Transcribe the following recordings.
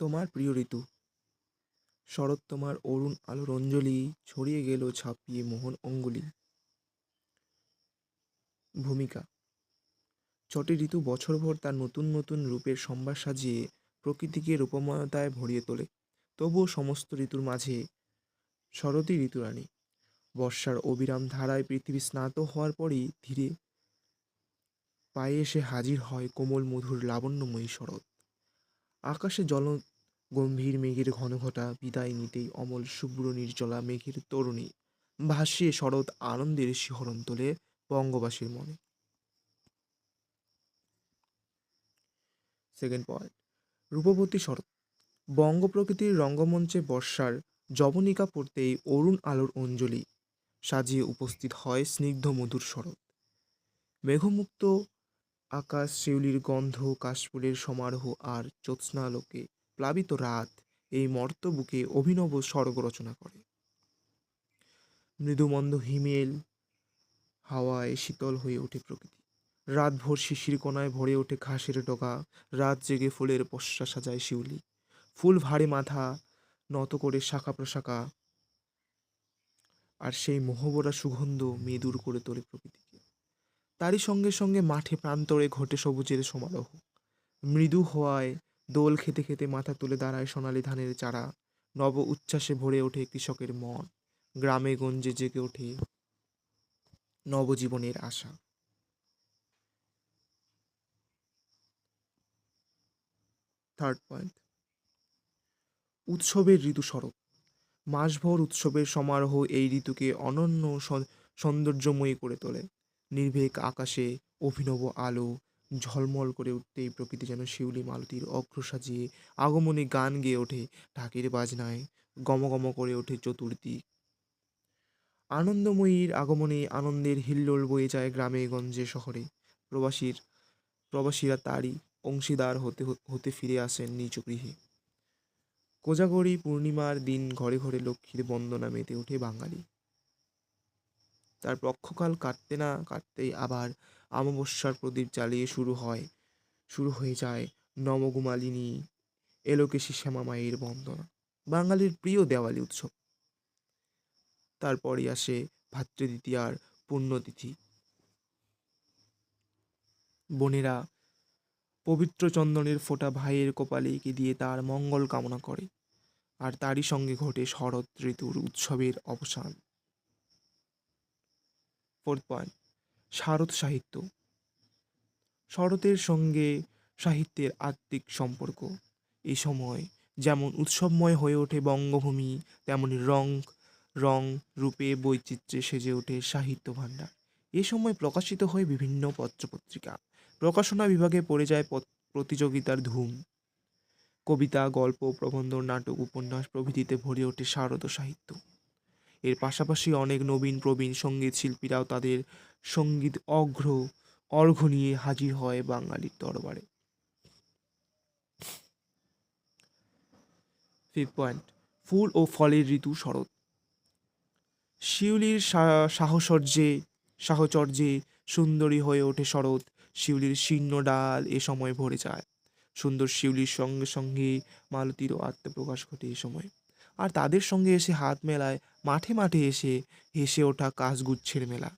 তোমার প্রিয় ঋতু। শরৎ তোমার অরুণ আলোর অঞ্জলি ছড়িয়ে গেল ছাপিয়ে মোহন অঙ্গুলি। ভূমিকা। ছটি ঋতু বছরভর তার নতুন নতুন রূপের সম্ভার সাজিয়ে প্রকৃতিকে রূপময়তায় ভরিয়ে তোলে। তবুও সমস্ত ঋতুর মাঝে শরৎই ঋতুরানী বর্ষার অবিরাম ধারায় পৃথিবী স্নাত হওয়ার পরই ধীরে পায়ে এসে হাজির হয় কোমল মধুর লাবণ্যময়ী শরৎ। আকাশে জল গম্ভীর মেঘের ঘনঘটা বিদায় নিতেই অমল শুভ্র নির্জলা মেঘের তরুণী ভাসিয়ে শরৎ আনন্দের শিহরণ তোলে বঙ্গবাসীর মনে। সেকেন্ড পয়েন্ট রূপবতী শরৎ। বঙ্গ প্রকৃতির রঙ্গমঞ্চে বর্ষার জবনিকা পড়তেই অরুণ আলোর অঞ্জলি সাজিয়ে উপস্থিত হয় স্নিগ্ধ মধুর শরৎ। মেঘমুক্ত আকাশ, শিউলির গন্ধ, কাশফুলের সমারোহ আর জ্যোৎস্নালোকে প্লাবিত রাত এই মর্ত বুকে অভিনব স্বর্গ রচনা করে। মৃদুমন্দ হিমেল হাওয়ায় শীতল হয়ে ওঠে প্রকৃতি। রাতভর শিশির কোনায় ভরে ওঠে ঘাসের ডগা। রাত জেগে ফুলের পশ্চা সাজায় শিউলি। ফুল ভারে মাথা নত করে শাখা প্রশাখা। আর সেই মোহবরা সুগন্ধ মেদুর করে তোলে প্রকৃতিকে তারই সঙ্গে সঙ্গে মাঠে প্রান্তরে ঘটে সবুজের সমারোহ। মৃদু হওয়ায় দোল খেতে খেতে মাথা তুলে দাঁড়ায় সোনালি ধানের চারা। নব উচ্ছ্বাসে ভরে ওঠে কৃষকের মন। গ্রামে গঞ্জে জেগে ওঠে নবজীবনের আশা। থার্ড পয়েন্ট উৎসবের ঋতু শরৎ মাসভর উৎসবের সমারোহ এই ঋতুকে অনন্য সৌন্দর্যময়ী করে তোলে। নির্ভীক আকাশে অভিনব আলো ঝলমল করে উঠতেই প্রকৃতি যেন শিউলি মালতির অগ্র সাজিয়ে আগমনী গান গেয়ে ওঠে ঢাকের বাজনায়, গমগম করে ওঠে চতুর্দিক। আনন্দময়ীর আগমনে আনন্দের হিল্লোল বয়ে যায় গ্রামে গঞ্জে শহরে। প্রবাসীর, প্রবাসীরা তারই অংশীদার হতে হতে ফিরে আসেন নিজ গৃহে। কোজাগরী পূর্ণিমার দিন ঘরে ঘরে লক্ষ্মীর বন্দনা মেতে ওঠে বাঙালি। তার পক্ষকাল কাটতে না কাটতেই আবার অমাবস্যার প্রদীপ জ্বালিয়ে শুরু হয়, শুরু হয়ে যায় নবকুমালিনী এলোকেশী শ্যামা মায়ের বন্দনা, বাঙালির প্রিয় দেওয়ালি উৎসব। তারপরই আসে ভাতৃদ্বিতীয়ার পুণ্যতিথি। বোনেরা পবিত্র চন্দনের ফোঁটা ভাইয়ের কপালে এঁকে দিয়ে তার মঙ্গল কামনা করে, আর তারই সঙ্গে ঘটে শরৎ ঋতুর উৎসবের অবসান। ফোর্থ পয়েন্ট শারদ সাহিত্য। শরতের সঙ্গে সাহিত্যের আত্মিক সম্পর্ক। এই সময় যেমন উৎসবময় হয়ে ওঠে বঙ্গভূমি, তেমনি রং রং রূপে বৈচিত্র্যে সেজে ওঠে সাহিত্য ভাণ্ডার। এ সময় প্রকাশিত হয় বিভিন্ন পত্রপত্রিকা। প্রকাশনা বিভাগে পড়ে যায় প্রতিযোগিতার ধুম। কবিতা, গল্প, প্রবন্ধ, নাটক, উপন্যাস প্রভৃতিতে ভরে ওঠে শারদ সাহিত্য। এর পাশাপাশি অনেক নবীন প্রবীণ সংগীত শিল্পীরাও তাদের সংগীত অঘ্র অর্ঘ্য নিয়ে হাজির হয় বাঙালির দরবারে। ফিফথ পয়েন্ট ফুল ও ফলের ঋতু শরৎ। শিউলির সা- সাহচর্যে সাহচর্যে সুন্দরী হয়ে ওঠে শরৎ। শিউলির শীর্ণ ডাল এ সময় ভরে যায়। সুন্দর শিউলির সঙ্গে সঙ্গে মালতীরও আত্মপ্রকাশ ঘটে এ সময়। আর তাদের সঙ্গে এসে হাত মেলায়, মাঠে মাঠে এসে হেসে ওঠা কাশগুচ্ছের মেলা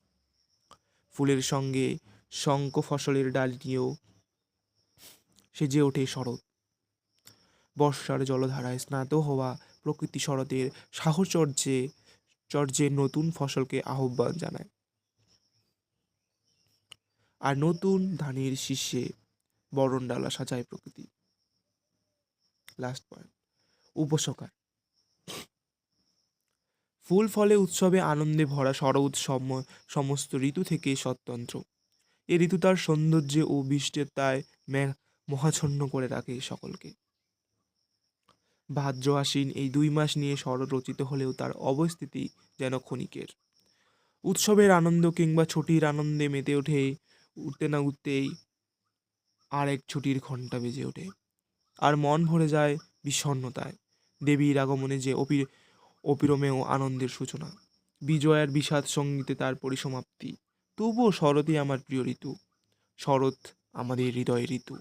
ফুলের সঙ্গে শঙ্খ ফসলের ডাল নিয়েও সেজে ওঠে শরৎ। বর্ষার জলধারায় স্নাত হওয়া প্রকৃতি শরতের সাহচর্যে, চর্যে নতুন ফসলকে আহ্বান জানায়। আর নতুন ধানের শীর্ষে বরণ ডালা সাজায় প্রকৃতি। Last point উপসকার। ফুল ফলে উৎসবে আনন্দে ভরা শরৎ সম- সমস্ত ঋতু থেকে স্বতন্ত্র। এ ঋতু তার সৌন্দর্যে ও বৃষ্টিতায় মে- মহাচ্ছন্ন করে রাখে সকলকে। ভাদ্র আশ্বিন এই দুই মাস নিয়ে শরৎ রচিত হলেও তার অবস্থিতি যেন ক্ষণিকের। উৎসবের আনন্দ কিংবা ছুটির আনন্দে মেতে ওঠে, উঠতে না উঠতেই আর এক ছুটির ঘণ্টা বেজে ওঠে। আর মন ভরে যায় বিষণ্ণতায়। দেবীর আগমনে যে অপি অপিরমেয় আনন্দের সূচনা। বিজয়ার বিষাদ সঙ্গীতে তার পরিসমাপ্তি। তবুও শরৎই আমার প্রিয় ঋতু। শরৎ আমাদের হৃদয় ঋতু।